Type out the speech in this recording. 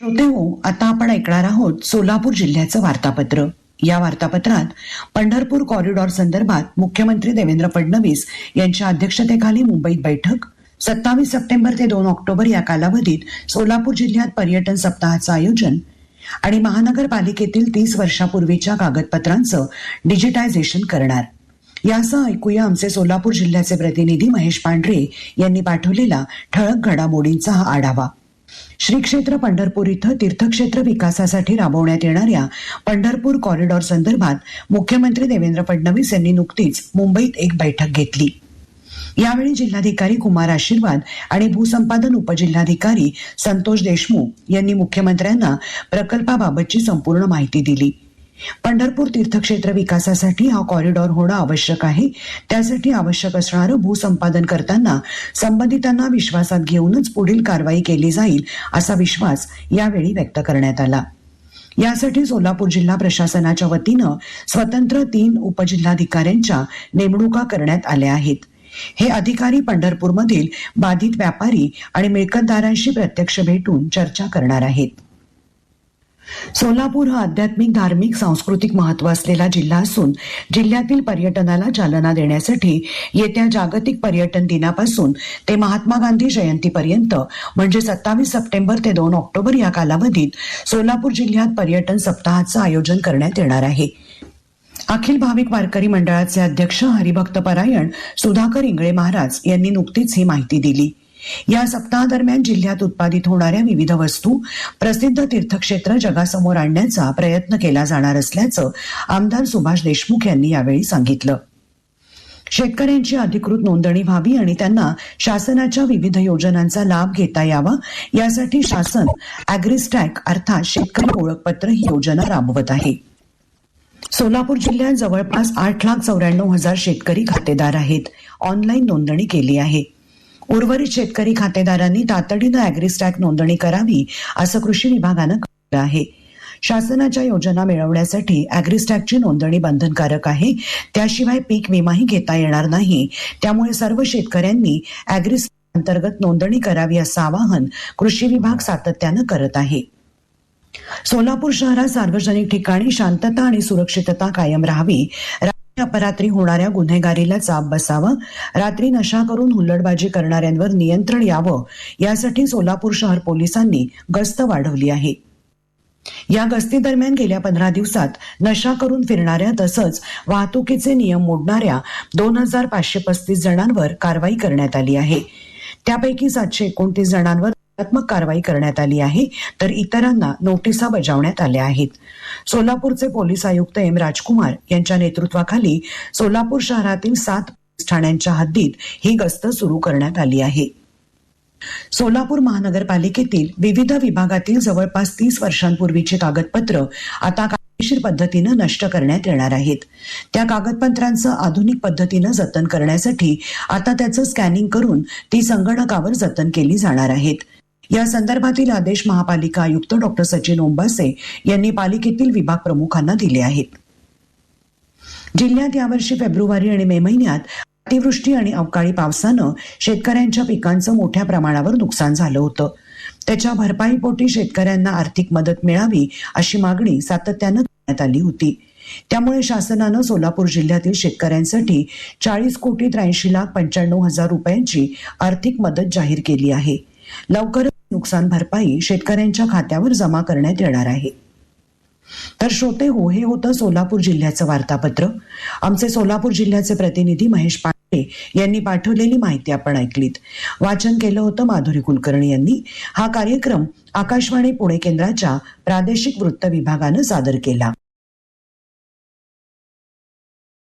श्रोते हो आता आपण ऐकणार आहोत सोलापूर जिल्ह्याचं वार्तापत्र. या वार्तापत्रात पंढरपूर कॉरिडॉर संदर्भात मुख्यमंत्री देवेंद्र फडणवीस यांच्या अध्यक्षतेखाली मुंबईत बैठक. सत्तावीस सप्टेंबर ते दोन ऑक्टोबर या कालावधीत सोलापूर जिल्ह्यात पर्यटन सप्ताहाचं आयोजन आणि महानगरपालिकेतील तीस वर्षापूर्वीच्या कागदपत्रांचं डिजिटायझेशन करणार. यासह ऐकूया आमचे सोलापूर जिल्ह्याचे प्रतिनिधी महेश पांढरे यांनी पाठवलेला ठळक घडामोडींचा हा आढावा. श्री क्षेत्र पंढरपूर इथं तीर्थक्षेत्र विकासासाठी राबवण्यात येणाऱ्या पंढरपूर कॉरिडॉर संदर्भात मुख्यमंत्री देवेंद्र फडणवीस यांनी नुकतीच मुंबईत एक बैठक घेतली. यावेळी जिल्हाधिकारी कुमार आशीर्वाद आणि भूसंपादन उपजिल्हाधिकारी संतोष देशमुख यांनी मुख्यमंत्र्यांना प्रकल्पाबाबतची संपूर्ण माहिती दिली. पंढरपूर तीर्थक्षेत्र विकासासाठी हा कॉरिडॉर होणं आवश्यक आहे. त्यासाठी आवश्यक असणारं भूसंपादन करताना संबंधितांना विश्वासात घेऊनच पुढील कारवाई केली जाईल असा विश्वास यावेळी व्यक्त करण्यात आला. यासाठी सोलापूर जिल्हा प्रशासनाच्या वतीनं स्वतंत्र तीन उपजिल्हाधिकाऱ्यांच्या नेमणुका करण्यात आल्या आहेत. हे अधिकारी पंढरपूरमधील बाधित व्यापारी आणि मिळकतदारांशी प्रत्यक्ष भेटून चर्चा करणार आहेत. सोलापूर हा आध्यात्मिक धार्मिक सांस्कृतिक महत्त्व असलेला जिल्हा असून जिल्ह्यातील पर्यटनाला चालना देण्यासाठी येत्या जागतिक पर्यटन दिनापासून ते महात्मा गांधी जयंतीपर्यंत म्हणजे सत्तावीस सप्टेंबर ते दोन ऑक्टोबर या कालावधीत सोलापूर जिल्ह्यात पर्यटन सप्ताहाचं आयोजन करण्यात येणार आहे. अखिल भाविक वारकरी मंडळाचे अध्यक्ष हरिभक्त परायण सुधाकर इंगळे महाराज यांनी नुकतीच ही माहिती दिली. या सप्ताहादरम्यान जिल्ह्यात उत्पादित होणाऱ्या विविध वस्तू प्रसिद्ध तीर्थक्षेत्र जगासमोर आणण्याचा प्रयत्न केला जाणार असल्याचं आमदार सुभाष देशमुख यांनी यावेळी सांगितलं. शेतकऱ्यांची अधिकृत नोंदणी व्हावी आणि त्यांना शासनाच्या विविध योजनांचा लाभ घेता यावा यासाठी शासन अॅग्रिस्टॅक अर्थात शेतकरी ओळखपत्र ही योजना राबवत आहे. सोलापूर जिल्ह्यात जवळपास आठ लाख चौऱ्याण्णव हजार शेतकरी खातेदार आहेत. ऑनलाईन नोंदणी केली आहे. उर्वरित शेतकरी खातेदारांनी तातडीनं अॅग्रीस्टॅक नोंदणी करावी असं कृषी विभागानं कळवलं आहे. शासनाच्या योजना मिळवण्यासाठी अॅग्रिस्टॅकची नोंदणी बंधनकारक आहे. त्याशिवाय पीक विमाही घेता येणार नाही. त्यामुळे सर्व शेतकऱ्यांनी अॅग्रिस्टॅक अंतर्गत नोंदणी करावी असं आवाहन कृषी विभाग सातत्यानं करत आहे. सोलापूर शहरात सार्वजनिक ठिकाणी शांतता आणि सुरक्षितता कायम राहावी. रात्री अपरात्री होणाऱ्या गुन्हेगारीला चाप बसावा. रात्री नशा करून हुल्लडबाजी करणाऱ्यांवर नियंत्रण यावं. यासाठी सोलापूर शहर पोलिसांनी गस्त वाढवली आहे. या गस्ती दरम्यान गेल्या पंधरा दिवसात नशा करून फिरणाऱ्या तसंच वाहतुकीचे नियम मोडणाऱ्या दोन हजार पाचशे पस्तीस जणांवर कारवाई करण्यात आली आहे. त्यापैकी सातशे एकोणतीस जणांवर दंडात्मक कारवाई करण्यात आली आहे तर इतरांना नोटिसा बजावण्यात आल्या आहेत. सोलापूरचे पोलीस आयुक्त एम राजकुमार यांच्या नेतृत्वाखाली सोलापूर शहरातील सात पोलीस ठाण्यांच्या हद्दीत ही गस्त सुरू करण्यात आली आहे. सोलापूर महानगरपालिकेतील विविध विभागातील जवळपास तीस वर्षांपूर्वीची कागदपत्र आता कायदेशीर पद्धतीनं नष्ट करण्यात येणार आहेत. त्या कागदपत्रांचं आधुनिक पद्धतीनं जतन करण्यासाठी आता त्याचं स्कॅनिंग करून ती संगणकावर जतन केली जाणार आहेत. या संदर्भातील आदेश महापालिका आयुक्त डॉक्टर सचिन ओंबासे यांनी पालिकेतील विभाग प्रमुखांना दिले आहेत. जिल्ह्यात यावर्षी फेब्रुवारी आणि मे महिन्यात अतिवृष्टी आणि अवकाळी पावसानं शेतकऱ्यांच्या पिकांचं मोठ्या प्रमाणावर नुकसान झालं होतं. त्याच्या भरपाईपोटी शेतकऱ्यांना आर्थिक मदत मिळावी अशी मागणी सातत्यानं करण्यात आली होती. त्यामुळे शासनानं सोलापूर जिल्ह्यातील शेतकऱ्यांसाठी चाळीस कोटी त्र्याऐंशी लाख पंच्याण्णव हजार रुपयांची आर्थिक मदत जाहीर केली आहे. लवकरच नुकसान भरपाई शेतकऱ्यांच्या खात्यावर जमा करण्यात येणार आहे. तर श्रोते हो हे होतं सोलापूर जिल्ह्याचं वार्तापत्र. आमचे सोलापूर जिल्ह्याचे प्रतिनिधी महेश पांडे यांनी पाठवलेली माहिती आपण ऐकलीत. वाचन केलं होतं माधुरी कुलकर्णी यांनी. हा कार्यक्रम आकाशवाणी पुणे केंद्राच्या प्रादेशिक वृत्त विभागानं सादर केला.